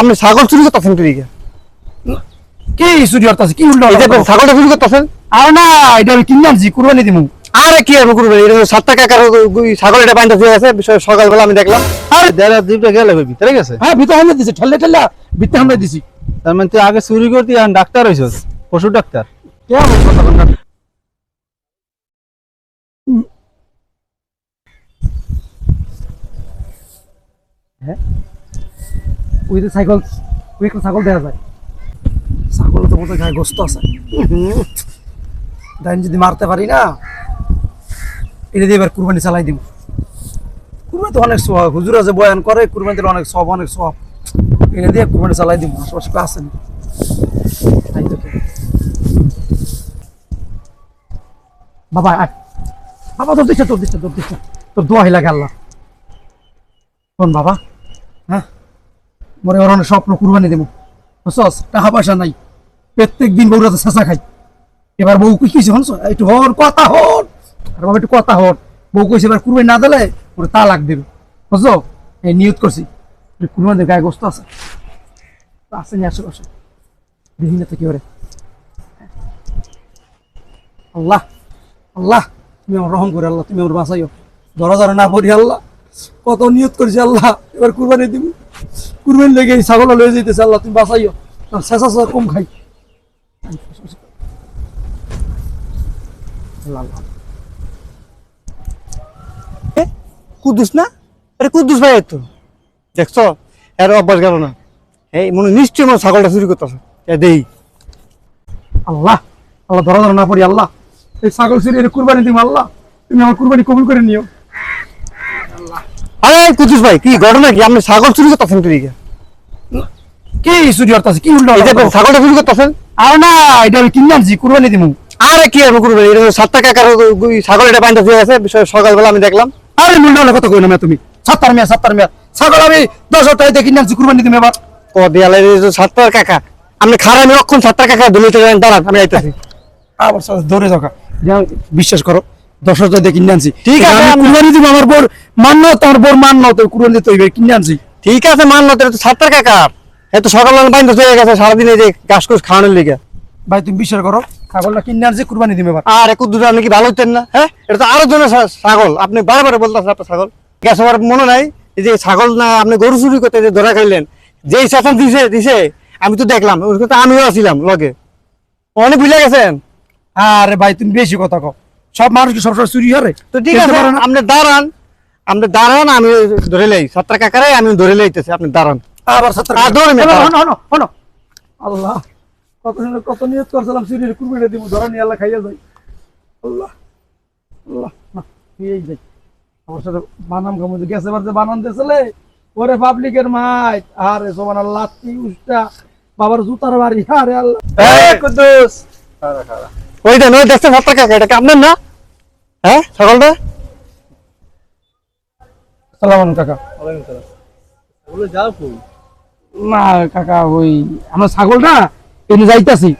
আপনি ছাগল চুরি করতেছেন কি দিকে কি চুরি হতাছে কি উল্টো ছাগলটা চুরি করতেছেন? আর না এটা আমি কিনে আনছি কুরবানি দিমু। আরে কি আর করবেন? এটা সাত টাকা কারও ছাগল এটা বাইন্দা দিয়ে আছে বিষয় সকালবেলা আমি দেখলাম। আরে দেড় গেলে ভিতরে গেছে হ্যাঁ ভিতরে হামলে দিছি ঠেলে ঠেলে ভিতরে হামলে দিছি। তার মানে তুই আগে চুরি করতি আর ডাক্তার হইছস পশু ডাক্তার। বললাম হ্যাঁ? সাইকেল ওই একটা ছাগল দেখা যায়। ছাগল তো বোধহয় গায়ে গোস্ত আছে। ডাইন যদি মারতে পারি না এটা দিয়ে এবার কুরবানি চালাই দিব। কুরবানি তো অনেক সব হুজুর আছে বয়ান করে, কুরবানিতে অনেক সব অনেক সব এটা দিয়ে কুরবানি চালাই দিব, আশেপাশে আসেন বাবা, আয়। বাবা তোর দিচ্ছে তোর দিচ্ছে তোর দিচ্ছে। তোর দোয়া লাগে আল্লাহ। কোন বাবা? হ্যাঁ? মনে ওর স্বপ্ন কুরবানি দেবো। বুঝছস? টাকা পয়সা নাই। প্রত্যেক দিন বউরা তো চেঁচা খাই এবার বউ কি কিছু হনস একটু হন, কথা হন। আর বাবা, একটু কথা হন। বউ কইছে, এবার কুরবানি না দিলে ওর তালাক দেবে। বুঝছ? এই নিয়ত করছি। কুরবানি গায়ে গোস্ত আছে। আছে নি আশেপাশে? দেখি না তো কি করে। আল্লাহ আল্লাহ, তুমি আমার রহম করে আল্লাহ, তুমি আমার বাঁচাইও। ধরা না পড়ি আল্লাহ। কত নিয়ত করেছি আল্লাহ এবার কুরবানি দিব। কুরবানি লেগে এই ছাগল লয়ে যেতেছে আল্লাহ তুমি বাঁচাইও শেষা কম খাই। কুদ্দুস না? আরে কুদ্দুস ভাই তো। দেখছ এর অভ্যাস গেল না। এই মনে নিশ্চয়ই মনে ছাগলটা চুরি করতেছে। দেই। আল্লাহ আল্লাহ ধরা ধরা না পড়ি আল্লাহ। এই ছাগল সিরিয়ে কুরবানি দিব আল্লাহ। তুমি আমার কুরবানি কবুল করে নিও। আরে কুদ্দুস ভাই কি ঘটনা কি? আপনি ছাগল চুরি করতেছেন দিকে কি চুরি হতাছে কি উল্টো যে ছাগলটা চুরি করতেছেন? আর না এটা আমি কিনে আনছি কুরবানি দিব আরে কি আর করবেন? এটা সাত টাকা কারও ছাগল এটা বাইন্দা দিয়ে আছে সকালবেলা আমি দেখলাম। আরে মুন্ডা কথা কই না তুমি। সাত্তার মেয়ে সাত্তার মেয়ে। ছাগল আমি দশ টাকা দিয়ে কিনে আনছি কুরবানি দিব এবার। ক দেয়ালে সাত টাকা কাকা। আপনি খারাপ আমি অক্ষণ সাত টাকা কাকা দলিত দাঁড়ান আমি আইতেছি। আবার ধরে যাও বিশ্বাস করো। দশ হাজার দিয়ে কিনে আনছি। ঠিক আছে, আমি কুরবানি দিব আমার বোর মান্য তোমার বোর মান্য তো কুরবানি দিতে হইবে কিনে আনছি। ঠিক আছে মানলো তো সাত টাকা কার এত সকালবেলা বাইন্দা হয়ে গেছে সারাদিন এই যে ঘাস ঘুষ খাওয়ানোর লিগে। ভাই তুমি বিশ্বাস করো ছাগলটা কিনে আনছি কুরবানি দিবে আর একটু দূরে আপনি কি ভালো হতেন না? হ্যাঁ? এটা তো আরও জনের ছাগল। আপনি বারবার বলতেছেন আপনার ছাগল। গ্যাস আমার মনে নাই এই যে ছাগল না আপনি গরু চুরি করতে যে ধরা খাইলেন যেই শাসন দিছে দিছে আমি তো দেখলাম আমিও আছিলাম লগে। অনেক বুঝে গেছেন? আরে ভাই তুমি বেশি কথা কও। সব মানুষ কি সবসময় চুরি হরে তো ঠিক আছে আপনি দাঁড়ান আপনি দাঁড়ান আমি ধরে লাই। সাত টাকা কারে আমি ধরে লাইতেছি আপনি দাঁড়ান। আবার সত্তর আর ধরে মেয়ে, হনো, দাঁড়াও। হনো, হনো, হনো। আল্লাহ কত দিন- কত নিয়ত করছিলাম চুরির কুরবানি দিব ধরা নিয়ে আল্লাহ খাইয়া যাই। আল্লাহ আল্লাহ না এই যাই। আমার সাথে বানাম কামড় গেছে এবার যে বানান দিয়েছিলে। ওরে পাবলিকের মাই আরে সমান লাত্তি উষ্টা। বাবার জুতার বাড়ি। আরে আল্লাহ। কুদ্দুস। ওইটা নয় দেখছেন সাত টাকা এটা আপনার না? হ্যাঁ ছাগলটা? সালাম আলাইকুম কাকা। না কাকা ওই আমার ছাগলটা এনে যাইতাছি।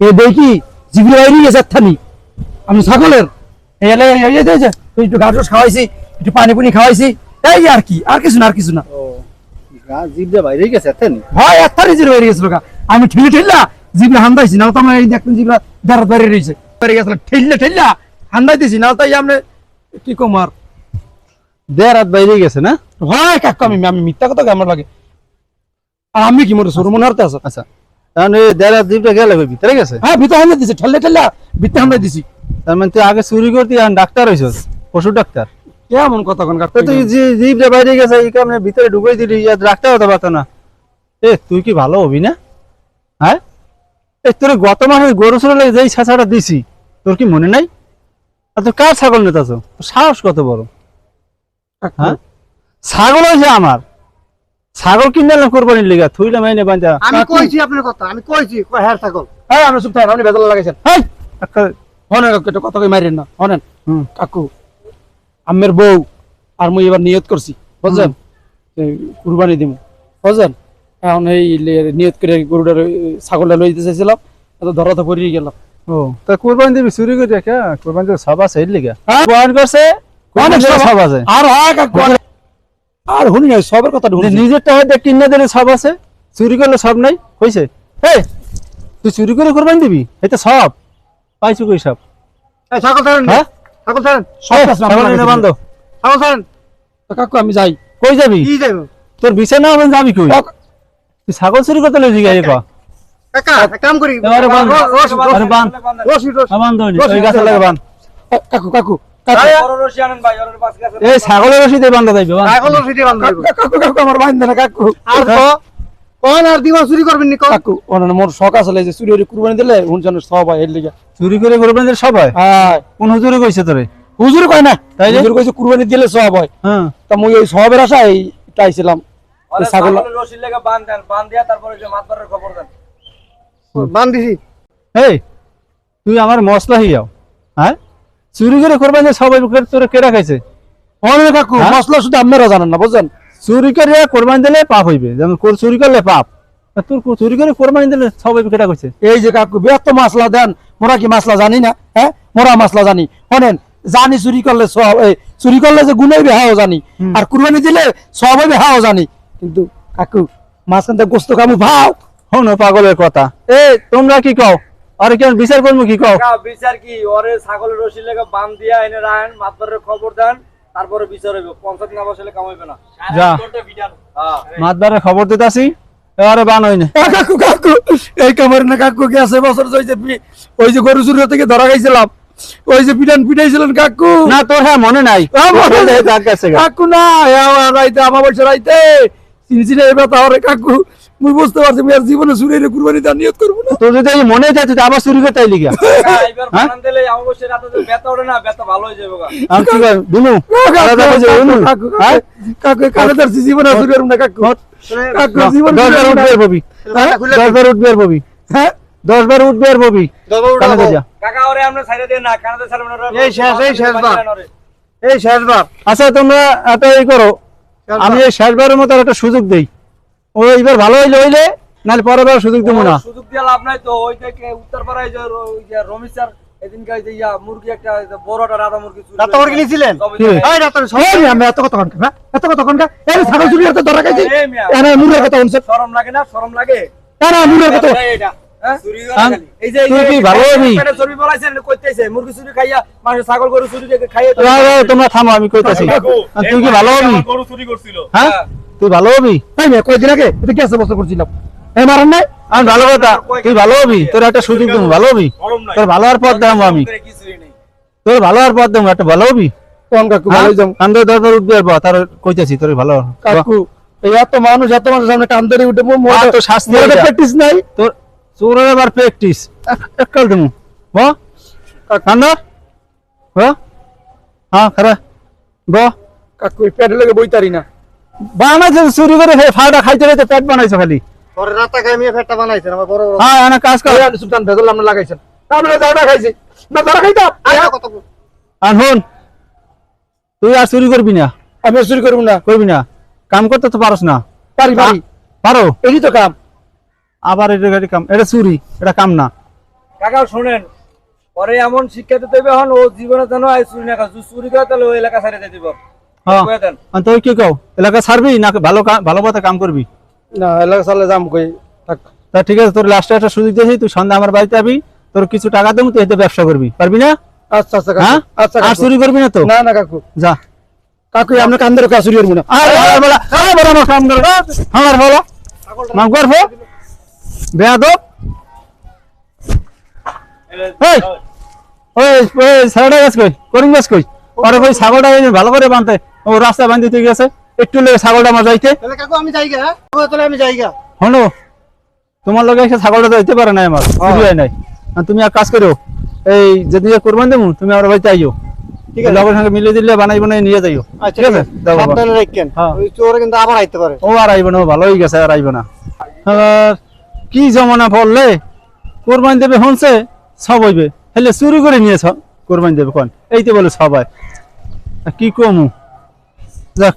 এ দেখি জিবরি বাইরে গেছে থানি আমি ছাগলের। এলে তুই একটু ঘাস খাওয়াইছি একটু পানি পুনি খাওয়াইছি। এই আর কি আর কিছু না আর কিছু না। জিভটা বাইরে গেছে এক থারি জিরো বেরিয়ে গেছিল। আমি ঠেলে ঠেললা জিবলা হান্দাইছি না তো আমার এই দেখুন জিবলা দাঁড়া দাঁড়িয়ে রয়েছে। বেরিয়ে গেছিল ঠেললে ঠেললা হান্দাইতেছি না তাই আমরা কি কমার দেড় বাইরে গেছে না? ভয় কাকু আমি আমি মিথ্যা কথা আমার লাগে। আমি কি মরে হারতে আছো? আচ্ছা তাহলে দেড় দ্বীপটা গেলে ভিতরে গেছে? হ্যাঁ ভিতরে হামলে দিছি ঠেললে ঠেললা ভিতরে হামলে দিছি তার মানে তুই আগে চুরি করতি আর ডাক্তার হইছস পশু ডাক্তার? কেমন কথা কোন কাকু? তুই যে জিভটা বাইরে গেছে এই কারণে ভিতরে ঢুকাই দিলি ডাক্তার হতে পারতো না। এ তুই কি ভালো হবি না? হ্যাঁ? এ তোর গত মাসে গরু চলে যেই ছাছাটা দিছি তোর কি মনে নাই? আর তোর কার ছাগল নেতাছ সাহস কত বড়? হ্যাঁ? ছাগল হয়েছে আমার। ছাগল কিনে আনলাম কোরবানির লিগা থুইলা মাইনে বাঞ্জা আমি কইছি আপনার কথা আমি কইছি হ্যাঁ ছাগল। হ্যাঁ আমরা চুপ থাকেন আপনি বেদলা লাগাইছেন। হ্যাঁ হনেন কাকু কথা কই মারেন না হনেন। কাকু আমের বউ আর মুই এবার নিয়ত করছি বুঝছেন? কুরবানি দিমু বুঝছেন? এখন এই নিয়ত করে গরুটার ছাগলটা লই দিতে চাইছিলাম তো ধরা তো পড়িয়ে গেলাম। ও তা কোরবানি দিবি চুরি করে দেখা কোরবানি তো সব আছে এর লিগা? কোরবানি করছে অনেক সব- আছে। আর আর- না সবের কথা নিজের টাকা দিয়ে কিনে দিলে সব আছে। চুরি করলে সব নাই কইছে। হে তুই চুরি করে কোরবানি দিবি? এটা সব। পাইছো কই সব? এই ছাগল ছাড়েন হ্যাঁ? ছাগল ছাড়েন। সব এই, কাজ আমরা ছাগল এনে বান্ধ। ছাগল ছাড়েন। কাকু আমি যাই। কই যাবি? কি যাব? তোর বিছানা হবে যাবি কই? তুই ছাগল চুরি করতে লই জিগাই ক কাকা এক কাম করি। এবারে বান র- রশি, রশি, আরে বান রশি, রশি। বান দই ওই গাছে লাগে বান কাকু কাকু কাকু। এই ছাগলের রশি দিয়ে বান্ধা যাইবে ছাগল রশি দিয়ে বান্ধা যাব। কাকু কাকু আমার বাইন্দে না কাকু। আর তো কোন আর দিবা চুরি করবেন নি কাকু ওনার মোর শখ আছে যে চুরি হলে কুরবানি দিলে হুনজন সব হয় এর লিগা। চুরি করে কোরবানি দিলে সব হয়? হ্যাঁ। কোন হুজুরে কইছে তোরে? হুজুর কয় না? তাই? হুজুর কইছে কুরবানি দিলে সব হয়। হ্যাঁ। তা মুই ওই সবের আশায় চাইছিলাম ছাগল বান দিছি। এই তুই আমার মশলা হইয়াও হ্যাঁ? চুরি করে কোরবানি দিয়ে সবাই তোরে কেরা খাইছে। অনেক কাকু হ্যাঁ? মশলা শুধু আপনারা জানেন না বুঝছেন? চুরি করে কোরবানি দিলে পাপ হইবে যেমন কোর- চুরি করলে পাপ। তোর চুরি করে কোরবানি দিলে সবাই কেটা এই যে কাকু ব্যস্ত মাসলা দেন মোরা কি মাসলা জানি না হ্যাঁ? মোরা মাসলা জানি। শোনেন জানি চুরি করলে চুরি করলে যে গুনাই হাও জানি। আর কুরবানি দিলে সব হইবে হাও জানি। কিন্তু কাকু মাঝখান থেকে গোস্ত কামু ভাও। হন পাগলের কথা। এ তোমরা কি কও? আরে কেন বিচার করব কি কও? বিচার কি? ওরে ছাগলের রশি লেগে বান দিয়া এনে রাখেন মাতবারের খবর দেন তারপরে বিচার হইব। পঞ্চায়েত না বসলে কামাইবে না। যা। হ্যাঁ। মাতবারে খবর বান হই কাকু কাকু এই কামার না কাকু গেছে বছর ওই যে পি- ওই যে গরু চুরি থেকে ধরা খাইছিলাম। ওই যে পিটান পিটাইছিলেন কাকু। না তোর হ্যাঁ মনে নাই। মনে গা। কাকু না রাইতে চিনচিনে এবার তাহলে কাকু মুই বুঝতে পারছি আর জীবনে চুরি এনে কুরবানি দেওয়ার নিয়ত করব না। তোর যদি মনে যায় তুই আবার চুরি করতে আইলি গা। দশ বার উঠবে আর ববি। এই শেষবার আচ্ছা তোমরা এত এই করো আমি এই শেষবারের মতো একটা সুযোগ দেই ও এইবার ভালো হইলে হইলে নাহলে পরের বার সুযোগ দেবো না সুযোগ দিয়ে লাভ নাই তো ওই থেকে উত্তরপাড়ায় যে রমেশ স্যার ইয়া ছাগল চুরি করতে হ্যাঁ? আম- এই যে- এই তুই যে- কি ভালো হবি? পেটে চর্বি বলাইছেন, কইতেছে, মুরগি চুরি খাইয়া, মানুষের ছাগল গরু চুরি করে খাইয়ে তো- রা, রা, তোমরা থামো আমি কইতাছি। তুই কি ভালো হবি? গরু চুরি করছিল। হ্যাঁ? তুই ভালো হবি? এই মেয়ে কয়দিন আগে? এটা কি আছে করছিলাম? এই মারান নাই? আমি ভালো কথা তুই ভালো হবি? তোর একটা সুযোগ দেবো ভালো হবি? তোর ভালো হওয়ার পর দেবো আমি। তোর ভালো হওয়ার পর দেবো একটা ভালো হবি? কোন কাকু ভালোই যাম কান্দ আর তার কইতাছি তোর ভালো কাকু এত মানুষ এত মানুষ সামনে কান ধরে উঠে তো শাস্তি প্র্যাকটিস নাই? তোর চোরের আবার প্র্যাকটিস এককাল দেবো। ব। কান্দ ব। হ্যাঁ খারা। ব। কাকু পেটে লেগে বইতারি না। বানাইছে চুরি করে ফাটা খাইতে খাইতে পেট বানাইছো খালি। পরে রাতা খাই মেয়ে ফেটটা বানাইছেন আমার বড় বড়। হ্যাঁ এনে কাজ কর। সুলতান ভেজল আমরা লাগাইছেন। আমরা দাওটা খাইছি। না ধরা খাইতাম আরে কত আর হন তুই আর চুরি করবি না। আমি চুরি করব না। করবি না। কাম করতে তো পারস না। পারি পারি। পারো। এই তো কাম। আবার এটা গাড়ি কাম এটা চুরি এটা কাম না। কাকা শোনেন পরে এমন শিক্ষা দিতে হবে এখন ও জীবনে যেন আর চুরি না। যদি চুরি করে তাহলে ওই এলাকা ছেড়ে দিয়ে দিব। হ্যাঁ। তুই কি কও? এলাকা ছাড়বি না ভালো ভালো পথে কাম করবি? না এলাকা চালে যাম কই? তা ঠিক আছে তোর লাস্টে একটা সুযোগ দিয়েছি তুই সন্ধ্যা আমার বাড়িতে আবি তোর কিছু টাকা দেবো তুই এতে ব্যবসা করবি। পারবি না? আচ্ছা আচ্ছা হ্যাঁ? আচ্ছা আর চুরি করবি না তো? না না কাকু। যা। কাকু আমরা কান ধরে কাজ চুরি করব না। আরে বলা আরে বলা আমার কাম করে আমার বলো। মাফ করব বেয়াদব। এই ওই ওই গাছ কই? গাছ কই? পরে ছাগলটা ভালো করে বাঁধতে ও রাস্তা বাঁধিতে গেছে। একটু লেগে ছাগলটা আমার যাইতে। তাহলে কাকু আমি যাই গা হ্যাঁ? তাহলে আমি যাই গা হলো তোমার লগে এসে ছাগলটা যাইতে পারে না আমার হয় নাই। তুমি এক কাজ করো এই যেদিন কোরবান দেবো তুমি আমার বাড়িতে আইও। ঠিক আছে। লগের সঙ্গে মিলিয়ে দিলে বানাই বানাই নিয়ে যাইও। আচ্ছা ঠিক আছে। সাবধানে রাখেন। হ্যাঁ। ওই চোর কিন্তু আবার আইতে পারে। ও আর আইব না ও ভালোই গেছে আর আইব না। আর কি জমানা পড়লে? কোরবানি দেবে হনসে সব হইবে। হেলে চুরি করে নিয়েছ? কোরবানি দেবে কোন? এইতে বলে সবাই। কি কমু? যাক।